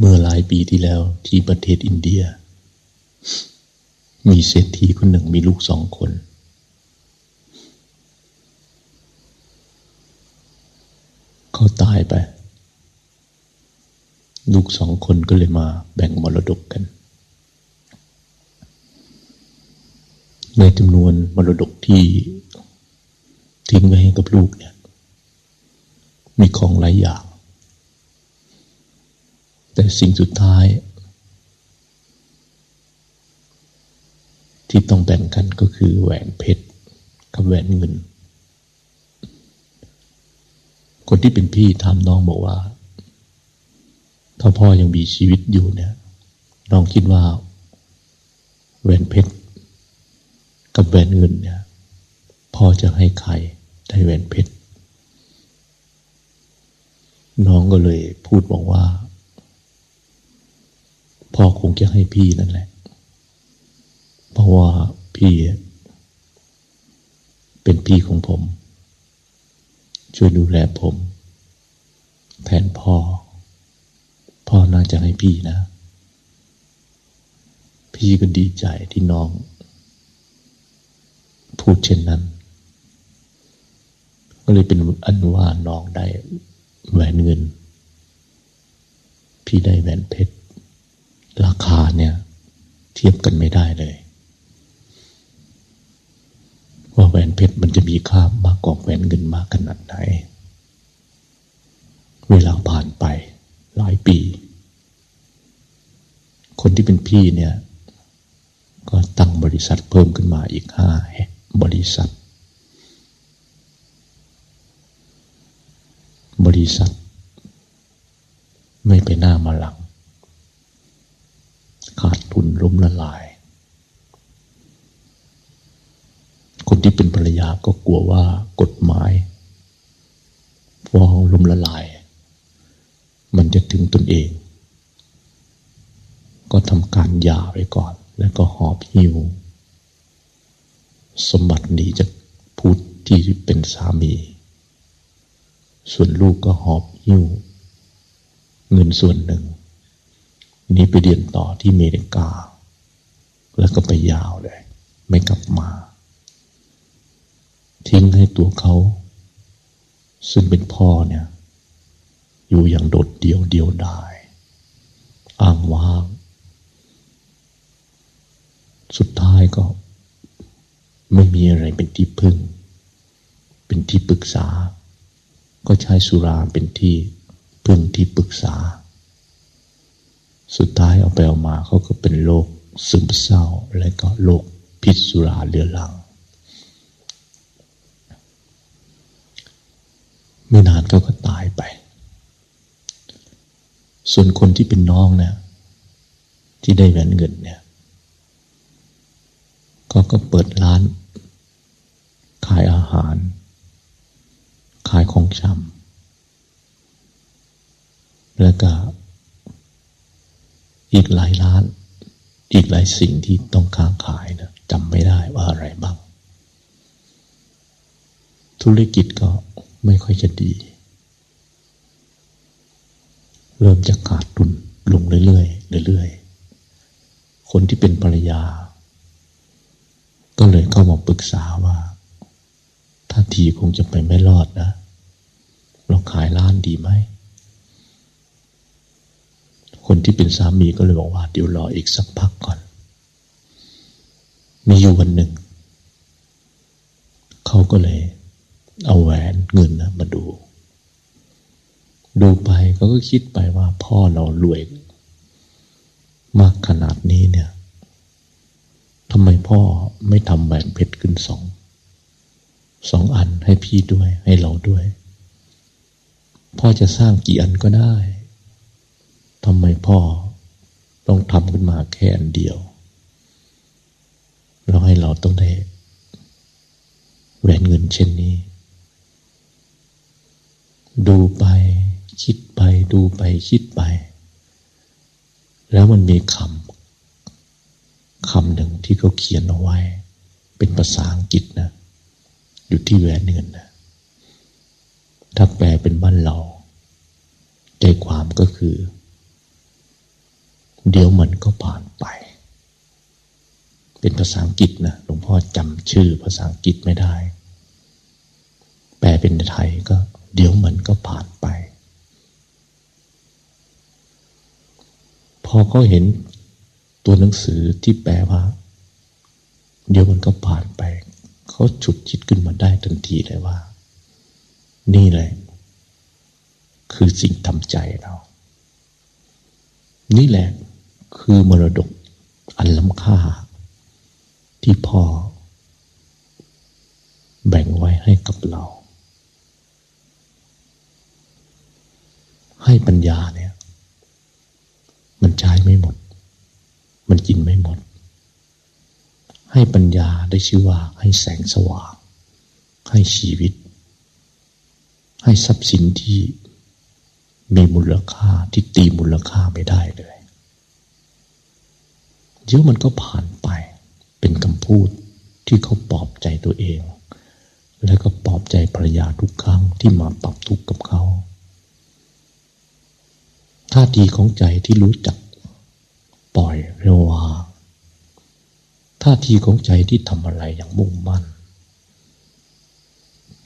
เมื่อหลายปีที่แล้วที่ประเทศอินเดีย มีเศรษฐีคนหนึ่งมีลูกสองคน เขาตายไป ลูกสองคนก็เลยมาแบ่งมรดกกัน ในจำนวนมรดกที่ทิ้งไว้ให้กับลูกเนี่ย มีของหลายอย่าง แต่สิ่งสุดท้าย ที่ต้องแบ่งกันก็คือแหวนเพชรกับแหวนเงิน คนที่เป็นพี่ถามน้องบอกว่า ถ้าพ่อยังมีชีวิตอยู่เนี่ยน้องคิดว่าแหวนเพชรกับแหวนเงินเนี่ยพ่อจะให้ใครได้แหวนเพชรน้องก็เลยพูดบอกว่า พ่อคงจะให้พี่นั่นแหละ เพราะว่าพี่ เป็นพี่ของผม ช่วยดูแลผม แทนพ่อ พ่อน่าจะให้พี่นะ พี่ก็ดีใจที่น้อง พูดเช่นนั้น ก็เลยเป็นอันว่าน้องได้แหวนเงิน พี่ได้แหวนเพชร ราคาเนี่ยเทียบกันไม่ได้เลยว่าแหวนเพชรมันจะมีค่ามากกว่าแหวนเงินมากขนาดไหน เวลาผ่านไปหลายปี คนที่เป็นพี่เนี่ย ก็ตั้งบริษัทเพิ่มขึ้นมาอีกห้าบริษัท บริษัท ไม่ไปหน้ามาหลัง ขาดทุนล้มละลาย คนที่เป็นภรรยาก็กลัวว่ากฎหมายฟ้องล้มละลาย มันจะถึงตนเอง ก็ทำการหย่าไว้ก่อน แล้วก็หอบหิว สมบัตินี้จะพูดที่เป็นสามี ส่วนลูกก็หอบหิ้วเงินส่วนหนึ่ง นี้ไปเรียนต่อที่เมริกา แล้วก็ไปยาวเลย ไม่กลับมา ทิ้งให้ตัวเขา ซึ่งเป็นพ่อเนี่ย อยู่อย่างโดดเดี่ยวเดียวดาย อ้างว้าง สุดท้ายก็ ไม่มีอะไรเป็นที่พึ่ง เป็นที่ปรึกษา ก็ใช้สุราเป็นที่พึ่งที่ปรึกษา สุดท้ายเอาไปเอามาเขาก็เป็นโรคซึมเศร้า และก็โรคพิษสุราเรื้อรัง ไม่นานเขาก็ตายไป ส่วนคนที่เป็นน้องเนี่ยที่ได้แหวนเงินเนี่ยเขาก็เปิดร้าน ขายอาหาร ขายของชำแล้วก็ อีกหลายร้าน อีกหลายสิ่งที่ต้องค้างขายนะจำไม่ได้ว่าอะไรบ้าง ธุรกิจก็ไม่ค่อยจะดี เริ่มจะขาดทุนลงเรื่อยๆเรื่อยๆ คนที่เป็นภรรยา ก็เลยเข้ามาปรึกษาว่าถ้าทีคงจะไปไม่รอดนะเราขายร้านดีไหม คนที่เป็นสามีก็เลยบอกว่า เดี๋ยวรออีกสักพักก่อน มีอยู่วันหนึ่ง เขาก็เลย เอาแหวนเงินนะมาดู ดูไปเขาก็คิดไปว่าพ่อเรารวย มากขนาดนี้เนี่ยทำไมพ่อไม่ทำแหวนเพชรขึ้นสอง สองอันให้พี่ด้วย ให้เราด้วย พ่อจะสร้างกี่อันก็ได้ ทำไมพ่อต้องทำขึ้นมาแค่อันเดียว แล้วให้เราต้องได้แหวนเงินเช่นนี้ ดูไป คิดไป ดูไปคิดไป แล้วมันมีคำคำหนึ่งที่เขาเขียนเอาไว้ เป็นภาษาอังกฤษนะ อยู่ที่แหวนเงินนะถ้าแปลเป็นบ้านเรา ใจความก็คือ เดี๋ยวมันก็ผ่านไป เป็นภาษาอังกฤษนะหลวงพ่อจำชื่อภาษาอังกฤษไม่ได้ แปลเป็นไทยก็ เดี๋ยวมันก็ผ่านไป พอเขาเห็นตัวหนังสือที่แปลว่า เดี๋ยวมันก็ผ่านไป เขาฉุดคิดขึ้นมาได้ทันทีเลยว่า นี่แหละคือสิ่งทำใจเรา นี่แหละ คือมรดกอันล้ำค่า ที่พ่อ แบ่งไว้ให้กับเรา ให้ปัญญาเนี่ย มันใช้ไม่หมด มันกินไม่หมด ให้ปัญญาได้ชื่อว่าให้แสงสว่าง ให้ชีวิต ให้ทรัพย์สินที่มีมูลค่าที่ตีมูลค่าไม่ได้เลย เดี๋ยวมันก็ผ่านไป เป็นคำพูดที่เขาปลอบใจตัวเอง แล้วก็ปลอบใจภรรยาทุกครั้งที่มาปรับทุกข์กับเขาท่าทีของใจที่รู้จัก ปล่อยเระววาท่าทีของใจที่ทำอะไรอย่างมุ่งมั่น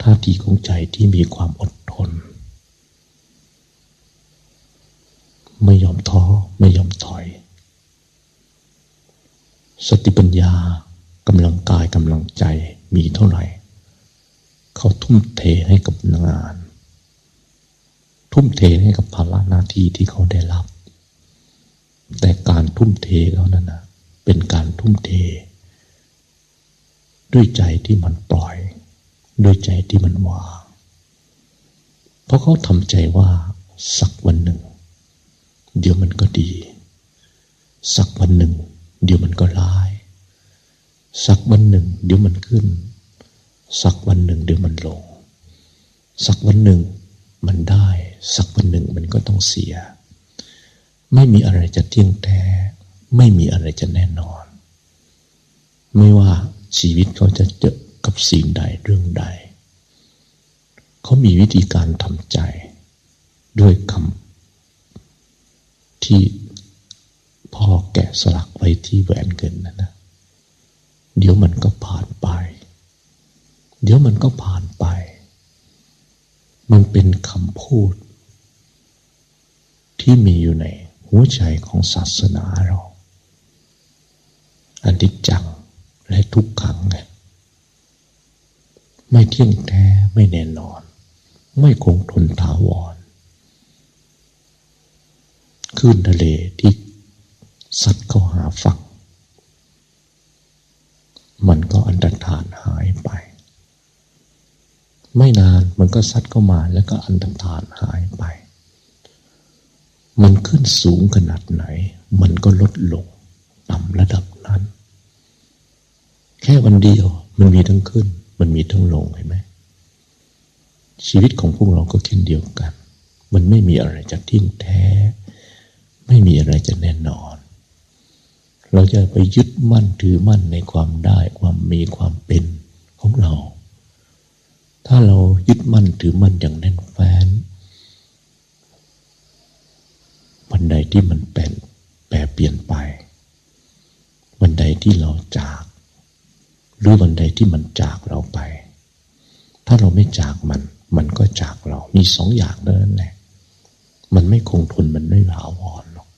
ท่าทีของใจที่มีความอดทน ไม่ยอมท้อไม่ยอมถอย สติปัญญากำลังกายกำลังใจมีเท่าไหร่ เขาทุ่มเทให้กับงาน ทุ่มเทให้กับภาระหน้าที่ที่เขาได้รับ แต่การทุ่มเทเขานั้นนะเป็นการทุ่มเท ด้วยใจที่มันปล่อย ด้วยใจที่มันวางเพราะเขาทำใจว่าสักวันหนึ่ง เดี๋ยวมันก็ดี สักวันหนึ่ง เดี๋ยวมันก็ร้าย สักวันหนึ่ง เดี๋ยวมันขึ้น สักวันหนึ่ง เดี๋ยวมันลง สักวันหนึ่งมันได้ สักวันหนึ่งมันก็ต้องเสีย ไม่มีอะไรจะเที่ยงแท้ ไม่มีอะไรจะแน่นอน ไม่ว่าชีวิตเขาจะเจอกับสิ่งใดเรื่องใด เขามีวิธีการทำใจ ด้วยคำที่ พ่อแกะสลักไว้ที่แหวนเงินนะนะ เดี๋ยวมันก็ผ่านไป เดี๋ยวมันก็ผ่านไป มันเป็นคำพูด ที่มีอยู่ในหัวใจของศาสนาเรา อันที่จังและทุกขังไงไม่เที่ยงแท้ไม่แน่นอน ไม่คงทนถาวรคลื่นทะเลที่ ซัดเข้าหาฝั่ง มันก็อันตรธานหายไป ไม่นานมันก็ซัดเข้ามาแล้วก็อันตรธานหายไป มันขึ้นสูงขนาดไหน มันก็ลดลงต่ำระดับนั้น แค่วันเดียวมันมีทั้งขึ้น มันมีทั้งลงเห็นไหมชีวิตของพวกเราก็เช่นเดียวกัน มันไม่มีอะไรจะทิ้งแท้ ไม่มีอะไรจะแน่นอน เราจะไปยึดมั่นถือมั่นในความได้ความมีความเป็นของเรา ถ้าเรายึดมั่นถือมั่นอย่างแน่นแฟ้นวันใดที่มันแปลนแปรเปลี่ยนไป วันใดที่เราจาก หรือวันใดที่มันจากเราไป ถ้าเราไม่จากมัน มันก็จากเรา มีสองอย่างเท่านั้นแหละ มันไม่คงทนมันไม่หาวรหรอก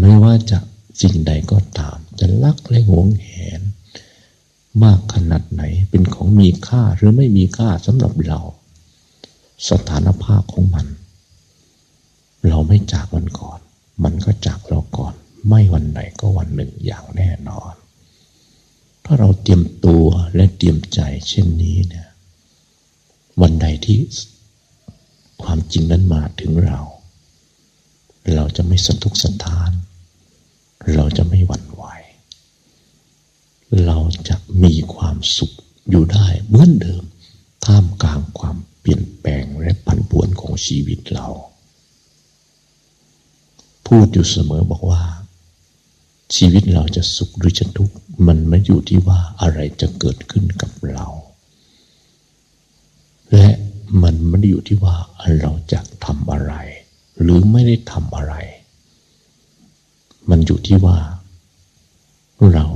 ไม่ว่าจะ สิ่งใดก็ตาม จะรักและหวงแหน มากขนาดไหนเป็นของมีค่าหรือไม่มีค่าสำหรับเรา สถานภาพของมัน เราไม่จากมันก่อน มันก็จากเราก่อน ไม่วันไหนก็วันหนึ่งอย่างแน่นอน ถ้าเราเตรียมตัวและเตรียมใจเช่นนี้เนี่ยวันใดที่ความจริงนั้นมาถึงเรา เราจะไม่สะทุกสะท้าน เราจะไม่หวั่นไหว เราจะมีความสุขอยู่ได้เหมือนเดิม ท่ามกลางความเปลี่ยนแปลงและผันผวนของชีวิตเรา พูดอยู่เสมอบอกว่า ชีวิตเราจะสุขหรือจะทุกข์มันไม่อยู่ที่ว่าอะไรจะเกิดขึ้นกับเรา และมันไม่ได้อยู่ที่ว่าเราจะทำอะไร หรือไม่ได้ทำอะไร มันอยู่ที่ว่า เรา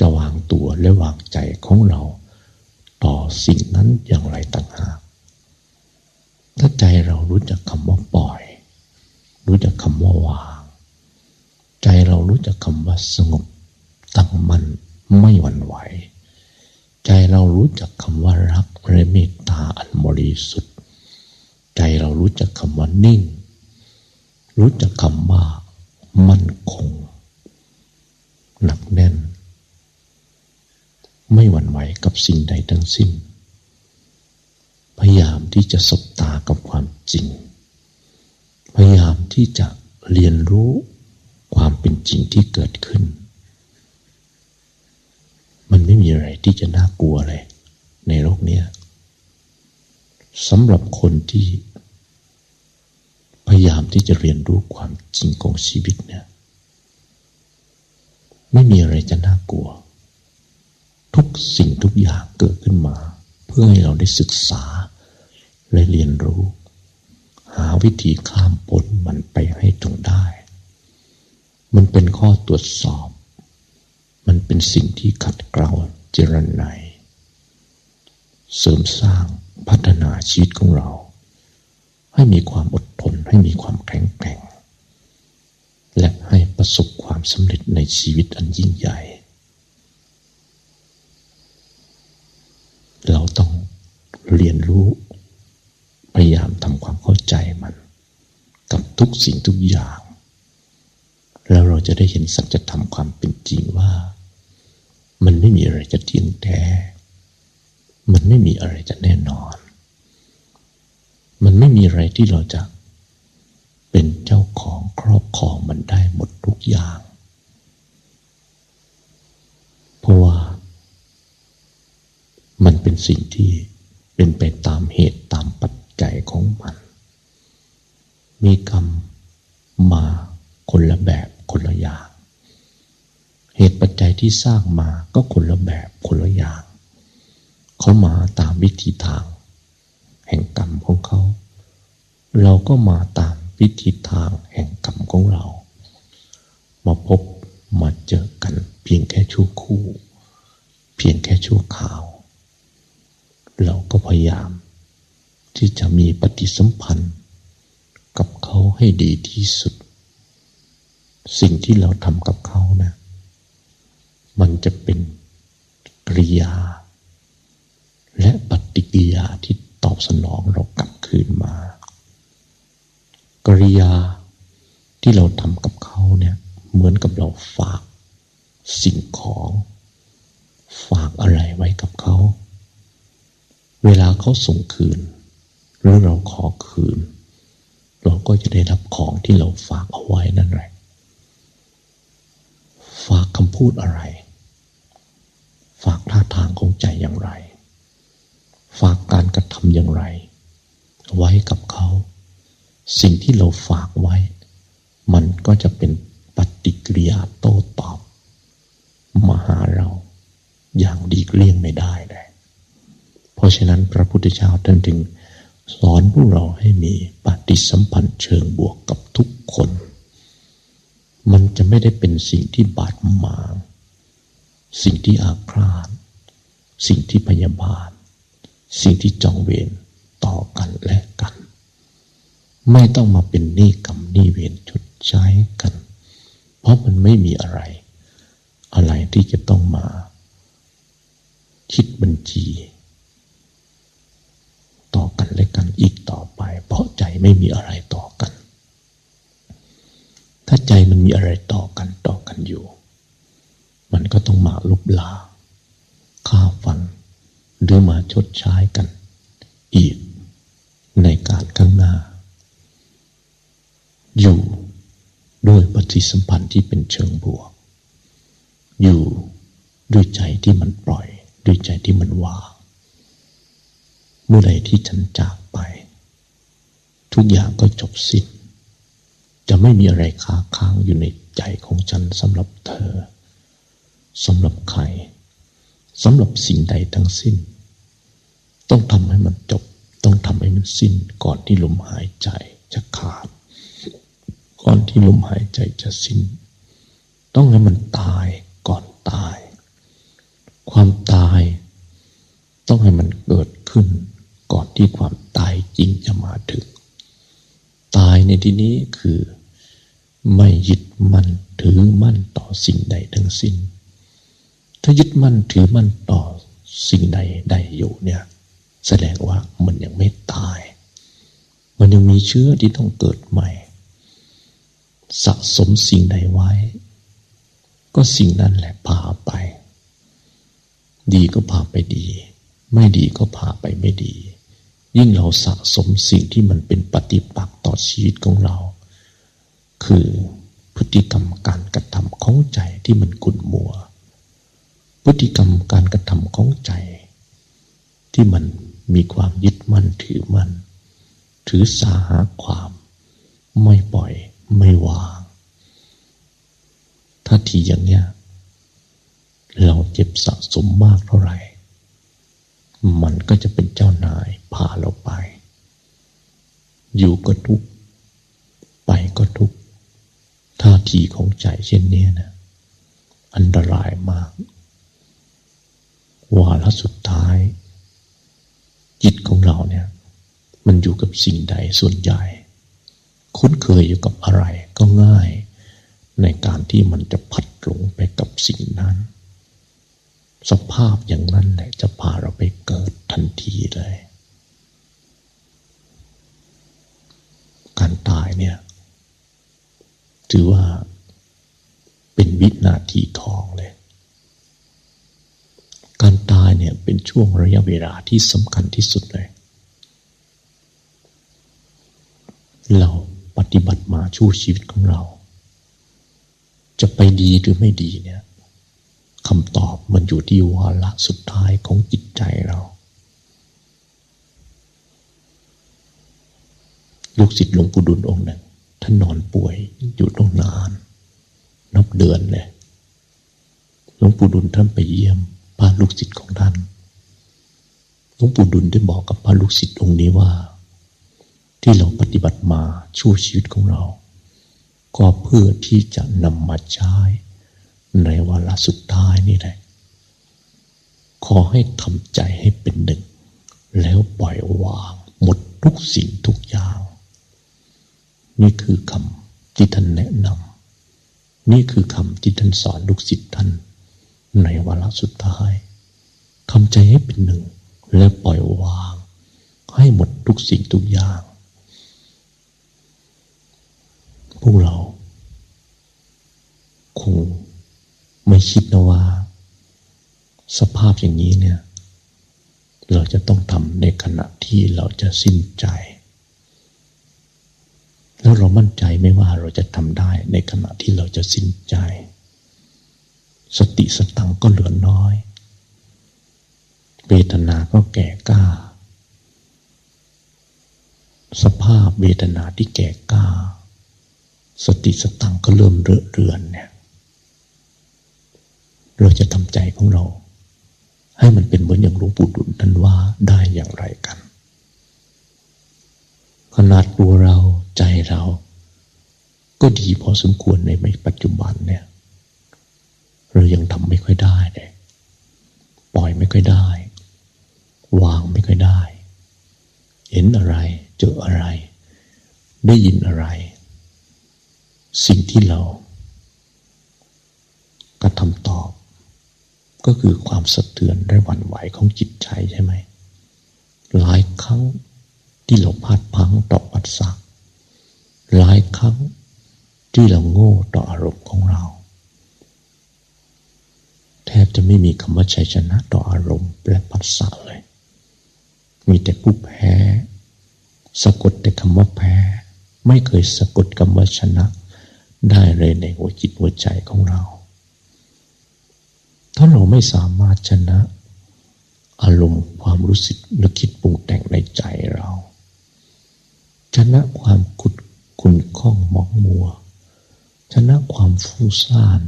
จะวางตัวและวางใจของเราต่อสิ่งนั้นอย่างไรต่างหากถ้าใจเรารู้จักคำว่าปล่อย รู้จักคำว่าวาง ใจเรารู้จักคำว่าสงบตั้งมั่นไม่หวั่นไหว ใจเรารู้จักคำว่ารักและเมตตาอันบริสุทธิ์ ใจเรารู้จักคำว่านิ่ง รู้จักคำว่า มั่นคง หนักแน่น ไม่หวั่นไหวกับสิ่งใดทั้งสิ้น พยายามที่จะสบตากับความจริง พยายามที่จะเรียนรู้ความเป็นจริงที่เกิดขึ้น มันไม่มีอะไรที่จะน่ากลัวเลยในโลกนี้สำหรับคนที่ พยายามที่จะเรียนรู้ความจริงของชีวิตเนี่ยไม่มีอะไรจะน่ากลัว ทุกสิ่งทุกอย่างเกิดขึ้นมา เพื่อให้เราได้ศึกษา และเรียนรู้ หาวิธีข้ามพ้นมันไปให้จงได้ มันเป็นข้อตรวจสอบ มันเป็นสิ่งที่ขัดเกลาเจรไนเสริมสร้างพัฒนาชีวิตของเรา ให้มีความอด ให้มีความแข็งแกร่ง และให้ประสบความสำเร็จในชีวิตอันยิ่งใหญ่ เราต้องเรียนรู้ พยายามทำความเข้าใจมัน กับทุกสิ่งทุกอย่าง แล้วเราจะได้เห็นสัจธรรมความเป็นจริงว่า มันไม่มีอะไรจะเที่ยงแท้ มันไม่มีอะไรจะแน่นอน มันไม่มีอะไรที่เราจะ เป็นเจ้าของครอบครองมันได้หมดทุกอย่าง เพราะว่า มันเป็นสิ่งที่เป็นไปตามเหตุตามปัจจัยของมัน มีกรรมมาคนละแบบคนละอย่าง เหตุปัจจัยที่สร้างมาก็คนละแบบคนละอย่าง เขามาตามวิธีทาง แห่งกรรมของเขา เราก็มาตาม วิธีทางแห่งกรรมของเรา มาพบมาเจอกัน เพียงแค่ชั่วคู่ เพียงแค่ชั่วข่าว เราก็พยายาม ที่จะมีปฏิสัมพันธ์ กับเขาให้ดีที่สุด สิ่งที่เราทำกับเขานะมันจะเป็นกริยา และปฏิกิริยาที่ตอบสนองเรากลับคืนมา กริยาที่เราทำกับเขาเนี่ยเหมือนกับเราฝากสิ่งของ ฝากอะไรไว้กับเขา เวลาเขาส่งคืน หรือเราขอคืน เราก็จะได้รับของที่เราฝากเอาไว้นั่นแหละฝากคำพูดอะไร ฝากท่าทางของใจอย่างไร ฝากการกระทำอย่างไร ไว้กับเขา สิ่งที่เราฝากไว้ มันก็จะเป็นปฏิกิริยาโต้ตอบ มาหาเราอย่างดีเลี่ยงไม่ได้เลย เพราะฉะนั้นพระพุทธเจ้าท่านจึงสอนพวกเราให้มีปฏิสัมพันธ์เชิงบวกกับทุกคน มันจะไม่ได้เป็นสิ่งที่บาดหมางสิ่งที่อาฆาต สิ่งที่พยาบาท สิ่งที่จองเวรต่อกันและกัน ไม่ต้องมาเป็นหนี้กรรมหนี้เวรชดใช้กัน เพราะมันไม่มีอะไร อะไรที่จะต้องมา คิดบัญชี ต่อกันและกันอีกต่อไป เพราะใจไม่มีอะไรต่อกัน ถ้าใจมันมีอะไรต่อกันต่อกันอยู่ มันก็ต้องมาลุบลาฆ่าฟัน หรือมาชดใช้กัน อีกในการข้างหน้า อยู่ด้วยปฏิสัมพันธ์ที่เป็นเชิงบวก อยู่ด้วยใจที่มันปล่อย ด้วยใจที่มันวางเมื่อใดที่ฉันจากไป ทุกอย่างก็จบสิ้นจะไม่มีอะไรค้าค้างอยู่ในใจของฉันสำหรับเธอสำหรับใครสำหรับสิ่งใดทั้งสิ้น ต้องทำให้มันจบ ต้องทำให้มันสิ้นก่อนที่ลมหายใจจะขาด ก่อนที่ลมหายใจจะสิ้น ต้องให้มันตายก่อนตาย ความตาย ต้องให้มันเกิดขึ้น ก่อนที่ความตายจริงจะมาถึง ตายในที่นี้คือไม่ยึดมั่นถือมั่นต่อสิ่งใดทั้งสิ้น ถ้ายึดมั่นถือมั่นต่อสิ่งใดใดอยู่เนี่ย แสดงว่ามันยังไม่ตาย มันยังมีเชื้อที่ต้องเกิดใหม่ สะสมสิ่งใดไว้ ก็สิ่งนั้นแหละพาไป ดีก็พาไปดี ไม่ดีก็พาไปไม่ดี ยิ่งเราสะสมสิ่งที่มันเป็นปฏิปักษ์ต่อชีวิตของเรา คือพฤติกรรมการกระทำของใจที่มันกุ่นมัว พฤติกรรมการกระทำของใจ ที่มันมีความยึดมั่นถือมั่น ถือสาหาความ ไม่ปล่อย ไม่วางถ้าทีอย่างเนี้ยเราเจ็บสะสมมากเท่าไหร่ มันก็จะเป็นเจ้านายพาเราไป อยู่ก็ทุกไปก็ทุกท่าทีของใจเช่นนี้นะอันตรายมากวาระสุดท้าย จิตของเราเนี่ย มันอยู่กับสิ่งใดส่วนใหญ่ คุ้นเคยอยู่กับอะไรก็ง่าย ในการที่มันจะพัดหลงไปกับสิ่งนั้น สภาพอย่างนั้นแหละจะพาเราไปเกิดทันทีเลย การตายเนี่ยถือว่าเป็นวินาทีทองเลย การตายเนี่ยเป็นช่วงระยะเวลาที่สำคัญที่สุดเลย เรา ฏิบัติมาช่วชีวิตของเรา จะไปดีหรือไม่ดีเนี่ยคำตอบมันอยู่ที่วาระสุดท้ายของจิตใจเรา ลูกศิษย์หลวงปู่ดุลองค์หนึ่งท่านนอนป่วยอยู่ตรงนาน นับเดือนเลยหลวงปู่ดุลท่านไปเยี่ยมพระลูกศิษย์ของท่านหลวงปู่ดุลได้บอกกับพระลูกศิษย์องค์นี้ว่า ที่เราปฏิบัติมาช่วชีวิตของเรา ก็เพื่อที่จะนำมาใช้ ในวาระสุดท้ายนี่แหละ ขอให้ทำใจให้เป็นหนึ่ง แล้วปล่อยวางหมดทุกสิ่งทุกอย่าง นี่คือคำที่ท่านแนะนำนี่คือคำที่ท่านสอนลูกศิษย์ท่าน ในวาระสุดท้ายทำใจให้เป็นหนึ่ง และปล่อยวาง ให้หมดทุกสิ่งทุกอย่าง พวกเรา คงไม่คิดนะว่า สภาพอย่างนี้เนี่ย เราจะต้องทำในขณะที่เราจะสิ้นใจ แล้วเรามั่นใจไม่ว่าเราจะทำได้ในขณะที่เราจะสิ้นใจ สติสตังก็เหลือน้อยเวทนาก็แก่กล้า สภาพเวทนาที่แก่กล้า สติสตังก็เริ่มเรือเรือนเนี่ยเราจะทำใจของเรา ให้มันเป็นเหมือนอย่างหลวงปู่ดุลท่านว่าได้อย่างไรกัน ขนาดตัวเราใจเรา ก็ดีพอสมควรในปัจจุบันเนี่ยเรายังทำไม่ค่อยได้เลยปล่อยไม่ค่อยได้ วางไม่ค่อยได้ เห็นอะไร เจออะไร ได้ยินอะไร สิ่งที่เรากระทำตอบ ก็คือความสะเทือนและหวั่นไหวของจิตใจใช่ไหม หลายครั้งที่เราพลาดพังต่อปัสสาวหลายครั้งที่เราโง่ต่ออารมณ์ของเรา แทบจะไม่มีคำว่าชัยชนะต่ออารมณ์และปัสสาเลย มีแต่ผู้แพ้ สะกดแต่คำว่าแพ้ ไม่เคยสะกดคำว่าชนะ ได้เลยในหัวจิตหัวใจของเรา ถ้าเราไม่สามารถชนะ อารมณ์ความรู้สึกนึกคิดปรุงแต่งในใจเรา ชนะความขุดขุนข้องมองมัว ชนะความฟุ้งซ่าน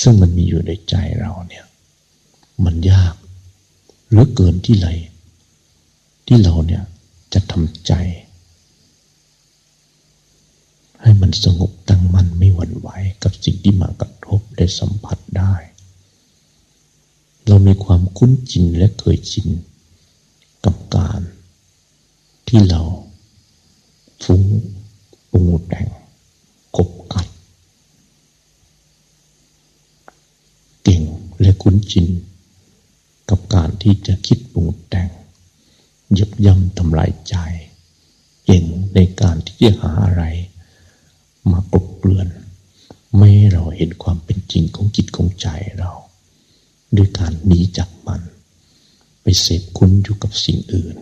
ซึ่งมันมีอยู่ในใจเราเนี่ย มันยากหรือเกินที่ไรที่เราเนี่ยจะทำใจ ให้มันสงบตั้งมั่นไม่หวั่นไหวกับสิ่งที่มากระทบได้สัมผัสได้ เรามีความคุ้นชินและเคยชินกับการ ที่เราฟุ้งปรุงแต่งกบกัดเก่งและคุ้นชินกับการที่จะคิดปรุงแต่งยับย่ำทำลายใจ เก่งในการที่จะหาอะไร มากบเกลื่อน ไม่ให้เราเห็นความเป็นจริงของจิตของใจเราด้วยการหนีจากมัน ไปเสพคุ้นอยู่กับสิ่งอื่น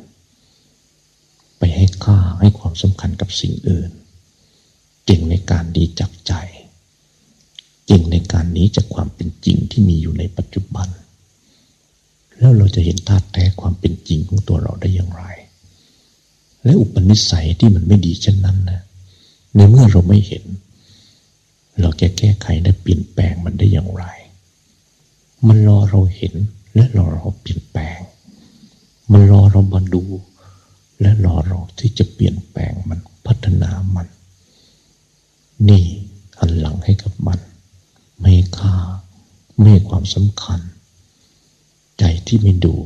ไปให้ค่าให้ความสำคัญกับสิ่งอื่น เก่งในการหนีจากใจ เก่งในการหนีจากความเป็นจริงที่มีอยู่ในปัจจุบัน แล้วเราจะเห็นธาตุแท้ความเป็นจริงของตัวเราได้อย่างไร และอุปนิสัยที่มันไม่ดีเช่นนั้นนะ ในเมื่อเราไม่เห็น เราจะแก้ไขและเปลี่ยนแปลงมันได้อย่างไร มันรอเราเห็นและรอเราเปลี่ยนแปลง มันรอเรามาดู และรอเราที่จะเปลี่ยนแปลงมันพัฒนามัน นี่หันหลังให้กับมัน ไม่ค่า ไม่ความสำคัญ ใจที่ไม่ดู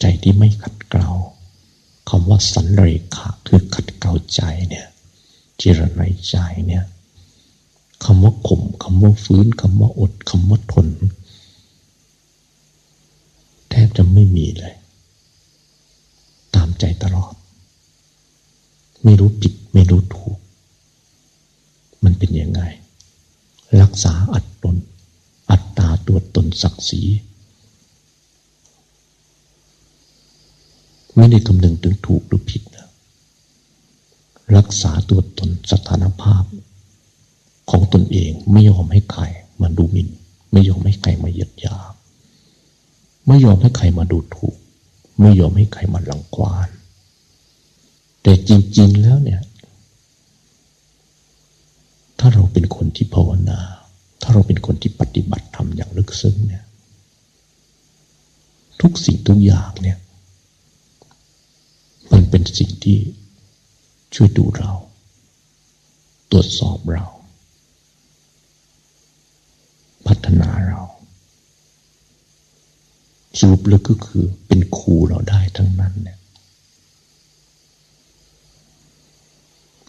ใจที่ไม่ขัดเกลาคำว่าสันเรขาคือขัดเกลาใจเนี่ย จิรนัยใจเนี่ยคำว่าข่มคำว่าฟื้นคำว่าอดคำว่าทน แทบจะไม่มีเลย ตามใจตลอด ไม่รู้ผิดไม่รู้ถูก มันเป็นยังไง รักษาอัตตน อัตตาตัวตนศักดิ์ศรีไม่ได้คำนึงถึงถูกหรือผิด รักษาตัวตนสถานภาพ ของตนเองไม่ยอมให้ใครมาดูหมิน่น ไม่ยอมให้ใครมาเหยียดยาไม่ยอมให้ใครมาดูถูก ไม่ยอมให้ใครมาหลังควาน แต่จริง ๆแล้วเนี่ย ถ้าเราเป็นคนที่ภาวนา ถ้าเราเป็นคนที่ปฏิบัติธรรมอย่างลึกซึ้งเนี่ย ทุกสิ่งทุกอย่างเนี่ย มันเป็นสิ่งที่ ช่วยดูเรา ตรวจสอบเรา พัฒนาเรา สรุปแล้วก็คือเป็นครูเราได้ทั้งนั้นเนี่ย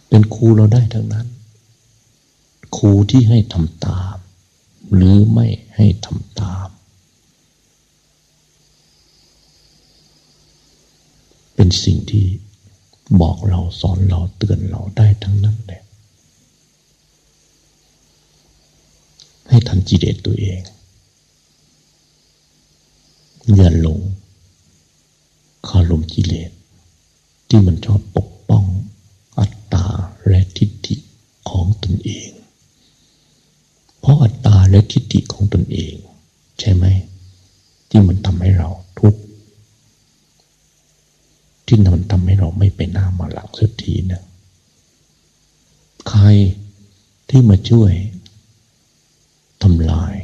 เป็นครูเราได้ทั้งนั้น ครูที่ให้ทำตาม หรือไม่ให้ทำตาม เป็นสิ่งที่ บอกเราสอนเราเตือนเราได้ทั้งนั้นแหละให้ทันจิเดตตัวเองอย่าหลงคารมกิเลส ที่มันชอบปกป้องอัตตาและทิฏฐิของตนเอง เพราะอัตตาและทิฏฐิของตนเอง ใช่ไหม ที่มันทำให้เรา ที่มันทำให้เราไม่ไปหน้ามาหลังสักทีนะใครที่มาช่วยทำลาย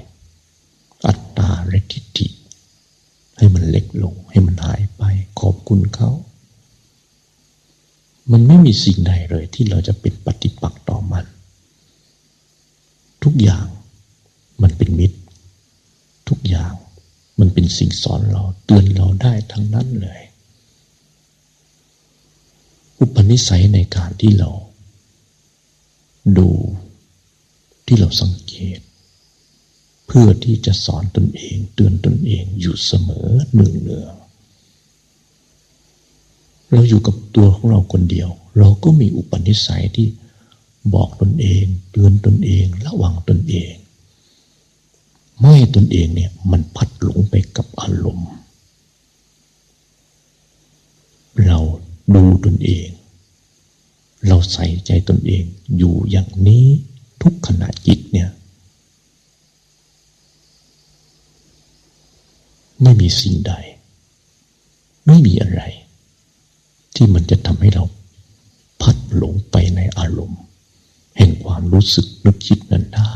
อัตตาและทิฏฐิให้มันเล็กลง ให้มันหายไป ขอบคุณเขา มันไม่มีสิ่งใดเลยที่เราจะเป็นปฏิปักษ์ต่อมัน ทุกอย่างมันเป็นมิตร ทุกอย่างมันเป็นสิ่งสอนเราเตือนเราได้ทั้งนั้นเลย อุปนิสัยในการที่เรา ดูที่เราสังเกต เพื่อที่จะสอนตนเอง เตือนตนเองอยู่เสมอเนืองเนืองเราอยู่กับตัวของเราคนเดียว เราก็มีอุปนิสัยที่บอกตนเอง เตือนตนเองระวังตนเองไม่ตนเองเนี่ยมันพัดหลงไปกับอารมณ์ เรา ดูตนเอง เราใส่ใจตนเอง อยู่อย่างนี้ทุกขณะจิตเนี่ย ไม่มีสิ่งใด ไม่มีอะไร ที่มันจะทำให้เราพัดหลงไปในอารมณ์ แห่งความรู้สึกนึกคิดนั้นได้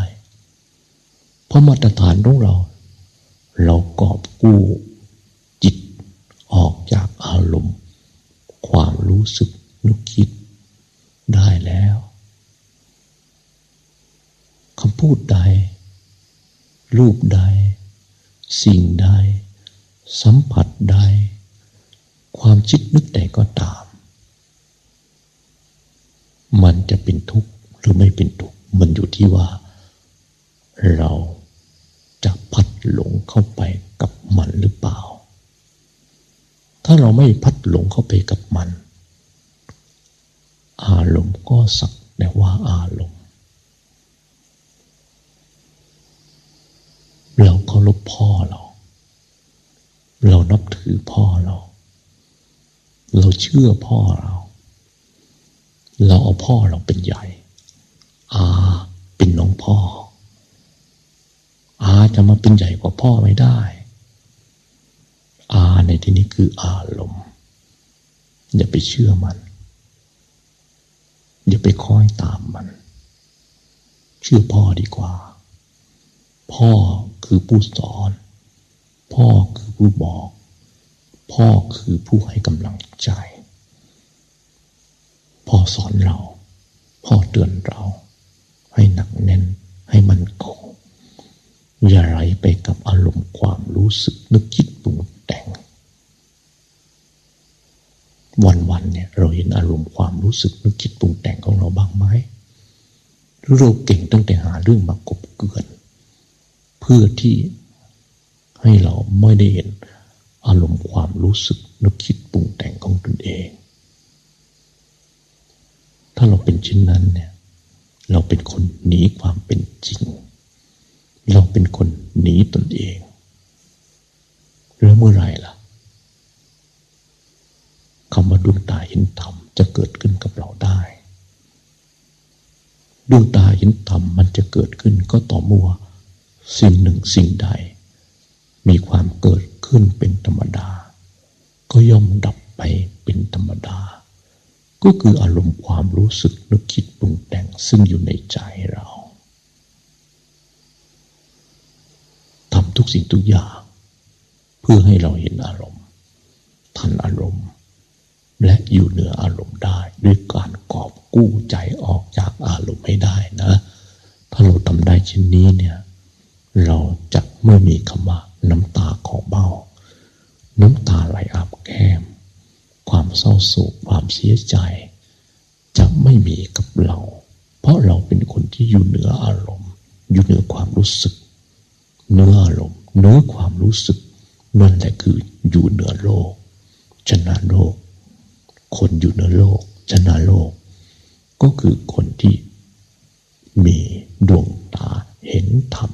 เพราะมาตรฐานของเรา เรากอบกู้จิตออกจากอารมณ์ ความรู้สึกนึกคิดได้แล้วคำพูดใด รูปใด สิ่งใด สัมผัสใด ความคิดนึกใดก็ตาม มันจะเป็นทุกข์หรือไม่เป็นทุกข์มันอยู่ที่ว่า เราจะพัดหลงเข้าไปกับมันหรือเปล่า ถ้าเราไม่พัดหลงเข้าไปกับมัน อารมณ์ก็สักแต่ว่าอารมณ์ เราเคารพพ่อเรา เรานับถือพ่อเรา เราเชื่อพ่อเรา เราเอาพ่อเราเป็นใหญ่ อาเป็นน้องพ่อ อาจะมาเป็นใหญ่กว่าพ่อไม่ได้ อาในที่นี้คืออารมณ์ อย่าไปเชื่อมัน อย่าไปคอยตามมัน เชื่อพ่อดีกว่า พ่อคือผู้สอน พ่อคือผู้บอก พ่อคือผู้ให้กำลังใจ พ่อสอนเรา พ่อเตือนเรา ให้หนักแน่นให้มันคงอย่าไหลไปกับอารมณ์ความรู้สึกนึกคิดปรุง แต่ง วันๆเนี่ยเราเห็นอารมณ์ความรู้สึกนึกคิดปรุงแต่งของเราบ้างไหมหรือเราเก่งตั้งแต่หาเรื่องมากบเกลื่อน เพื่อที่ให้เราไม่ได้เห็นอารมณ์ความรู้สึกนึกคิดปรุงแต่งของตนเอง ถ้าเราเป็นเช่นนั้นเนี่ยเราเป็นคนหนีความเป็นจริง เราเป็นคนหนีตนเอง แล้วเมื่อไรล่ะคำว่าดวงตาเห็นธรรมจะเกิดขึ้นกับเราได้ดวงตาเห็นธรรมมันจะเกิดขึ้นก็ต่อเมื่อสิ่งหนึ่งสิ่งใด มีความเกิดขึ้นเป็นธรรมดา ก็ย่อมดับไปเป็นธรรมดา ก็คืออารมณ์ความรู้สึกนึกคิดปรุงแต่งซึ่งอยู่ในใจเราทำทุกสิ่งทุกอย่าง เพื่อให้เราเห็นอารมณ์ ทันอารมณ์ และอยู่เหนืออารมณ์ได้ ด้วยการกอบกู้ใจออกจากอารมณ์ให้ได้นะ ถ้าเราทำได้เช่นนี้เนี่ย เราจะไม่มีคำว่าน้ำตาของเบ้า น้ำตาไหลอาบแก้ม ความเศร้าโศกความเสียใจ จะไม่มีกับเรา เพราะเราเป็นคนที่อยู่เหนืออารมณ์ อยู่เหนือความรู้สึกเหนืออารมณ์เหนือความรู้สึก นั่นแหละคืออยู่เหนือโลก ชนะโลก คนอยู่เหนือโลก ชนะโลก ก็คือคนที่มีดวงตาเห็นธรรม